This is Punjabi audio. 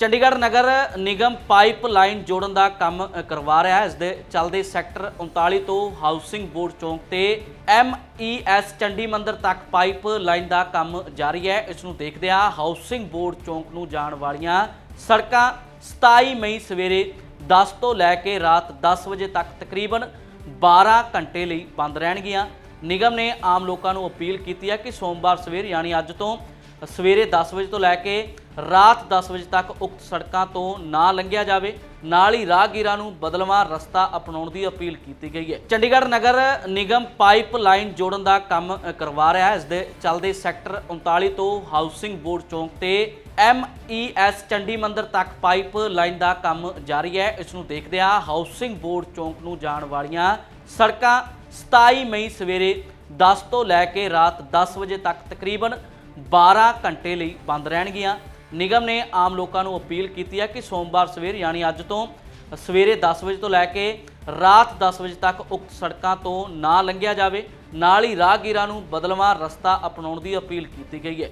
ਚੰਡੀਗੜ੍ਹ ਨਗਰ ਨਿਗਮ ਪਾਈਪ ਲਾਈਨ ਜੋੜਨ ਦਾ ਕੰਮ ਕਰਵਾ ਰਿਹਾ ਹੈ। ਇਸ ਦੇ ਚੱਲਦੇ ਸੈਕਟਰ 39 ਤੋਂ ਹਾਊਸਿੰਗ ਬੋਰਡ ਚੌਂਕ ਤੇ ਐਮਈਐਸ ਚੰਡੀ ਮੰਦਰ ਤੱਕ ਪਾਈਪ ਲਾਈਨ ਦਾ ਕੰਮ ਜਾਰੀ ਹੈ। ਇਸ ਨੂੰ ਦੇਖਦਿਆਂ ਹਾਊਸਿੰਗ ਬੋਰਡ ਚੌਂਕ ਨੂੰ ਜਾਣ ਵਾਲੀਆਂ ਸੜਕਾਂ 27 ਮਈ ਸਵੇਰੇ 10 ਤੋਂ ਲੈ ਕੇ ਰਾਤ 10 ਵਜੇ ਤੱਕ ਤਕਰੀਬਨ 12 ਘੰਟੇ ਲਈ ਬੰਦ ਰਹਿਣਗੀਆਂ। ਨਿਗਮ ਨੇ ਆਮ ਲੋਕਾਂ ਨੂੰ ਅਪੀਲ ਕੀਤੀ ਹੈ ਕਿ ਸੋਮਵਾਰ ਸਵੇਰ, ਯਾਨੀ ਅੱਜ ਤੋਂ ਸਵੇਰੇ 10 ਵਜੇ ਤੋਂ ਲੈ ਕੇ ਰਾਤ 10 ਵਜੇ ਤੱਕ ਉਕਤ ਸੜਕਾਂ ਤੋਂ ਨਾ ਲੰਘਿਆ ਜਾਵੇ, ਨਾਲ ਹੀ ਰਾਹਗੀਰਾਂ ਨੂੰ ਬਦਲਵਾਂ ਰਸਤਾ ਅਪਣਾਉਣ ਦੀ ਅਪੀਲ ਕੀਤੀ ਗਈ ਹੈ। ਚੰਡੀਗੜ੍ਹ ਨਗਰ ਨਿਗਮ ਪਾਈਪ ਲਾਈਨ ਜੋੜਨ ਦਾ ਕੰਮ ਕਰਵਾ ਰਿਹਾ ਹੈ। ਇਸ ਦੇ ਚੱਲਦੇ ਸੈਕਟਰ 39 ਤੋਂ ਹਾਊਸਿੰਗ ਬੋਰਡ ਚੌਂਕ ਤੇ ਐਮਈਐਸ ਚੰਡੀ ਮੰਦਰ ਤੱਕ ਪਾਈਪ ਲਾਈਨ ਦਾ ਕੰਮ ਜਾਰੀ ਹੈ। ਇਸ ਨੂੰ ਦੇਖਦਿਆਂ ਹਾਊਸਿੰਗ ਬੋਰਡ ਚੌਂਕ ਨੂੰ ਜਾਣ ਵਾਲੀਆਂ ਸੜਕਾਂ 27 ਮਈ ਸਵੇਰੇ 10 ਤੋਂ ਲੈ ਕੇ ਰਾਤ 10 ਵਜੇ ਤੱਕ ਤਕਰੀਬਨ 12 ਘੰਟੇ ਲਈ ਬੰਦ ਰਹਿਣਗੀਆਂ। ਨਿਗਮ ਨੇ ਆਮ ਲੋਕਾਂ ਨੂੰ ਅਪੀਲ ਕੀਤੀ ਹੈ ਕਿ ਸੋਮਵਾਰ ਸਵੇਰ, ਯਾਨੀ ਅੱਜ ਤੋਂ ਸਵੇਰੇ 10 ਵਜੇ ਤੋਂ ਲੈ ਕੇ ਰਾਤ 10 ਵਜੇ ਤੱਕ ਉਕਤ ਸੜਕਾਂ ਤੋਂ ਨਾ ਲੰਘਿਆ ਜਾਵੇ। ਨਾਲ ਹੀ ਰਾਹਗੀਰਾਂ ਨੂੰ ਬਦਲਵਾਂ ਰਸਤਾ ਅਪਣਾਉਣ ਦੀ ਅਪੀਲ ਕੀਤੀ ਗਈ ਹੈ।